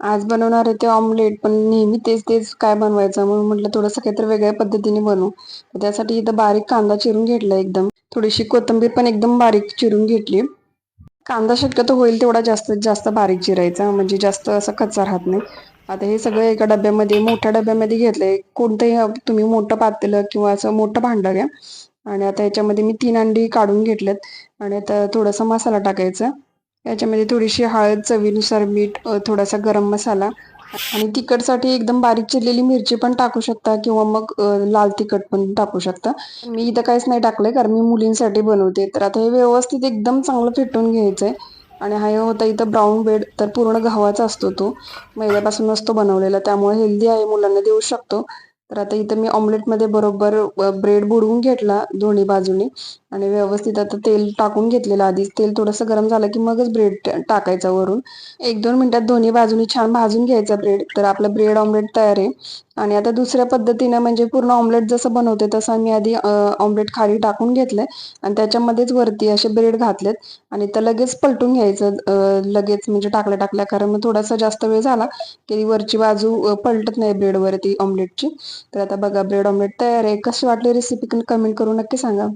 आज बनवणार आहे ते ऑमलेट पण नेहमी तेच तेच काय बनवायचं? म्हणून म्हटलं थोडंसं काहीतरी वेगळ्या पद्धतीने बनवू. त्यासाठी इथं बारीक कांदा चिरून घेतला एकदम. थोडीशी कोथिंबीर पण एकदम बारीक चिरून घेतली. कांदा शक्यतो होईल तेवढा जास्तीत जास्त बारीक चिरायचा म्हणजे जास्त असं कच्चा राहत नाही. आता हे सगळं एका डब्यामध्ये मोठ्या डब्यामध्ये घेतलंय कोणतंही तुम्ही मोठं पातेलं किंवा असं मोठं भांडं घ्या. आणि आता याच्यामध्ये मी तीन अंडी काढून घेतल्यात. आणि आता थोडासा मसाला टाकायचा. याच्यामध्ये थोडीशी हळद चवीनुसार मीठ थोडासा गरम मसाला आणि तिखटसाठी एकदम बारीक चिरलेली मिरची पण टाकू शकता किंवा मग लाल तिखट पण टाकू शकता. मी इथं काहीच नाही टाकलंय कारण मी मुलींसाठी बनवते. तर आता हे व्यवस्थित एकदम चांगलं फेटून आहे आणि हा होता इथं ब्राऊन ब्रेड तर पूर्ण गव्हाचा असतो तो. मैद्यापासून असतो बनवलेला त्यामुळे हेल्दी आहे मुलांना देऊ शकतो. तर आता इथं मी ऑमलेटमध्ये बरोबर ब्रेड बुडवून घेतला दोन्ही बाजूनी. आणि व्यवस्थित आता तेल टाकून घेतलेलं आधीच. तेल थोडंसं गरम झालं की मगच ब्रेड टाकायचा वरून. एक दोन मिनटात दोन्ही बाजूनी छान भाजून घ्यायचा ब्रेड. तर आपलं ब्रेड ऑमलेट तयार आहे. आणि आता दुसऱ्या पद्धतीनं म्हणजे पूर्ण ऑमलेट जसं बनवते तसं मी आधी ऑमलेट खाली टाकून घेतलंय. आणि त्याच्यामध्येच वरती असे ब्रेड घातलेत. आणि तर लगेच पलटून घ्यायचं लगेच म्हणजे टाकल्या टाकल्या. कारण मग थोडासा जास्त वेळ झाला की वरची बाजू पलटत नाही ब्रेडवरती ऑमलेटची. तर आता बघा ब्रेड ऑमलेट तयार आहे. कशी वाटली रेसिपी? कमेंट करून नक्की सांगा.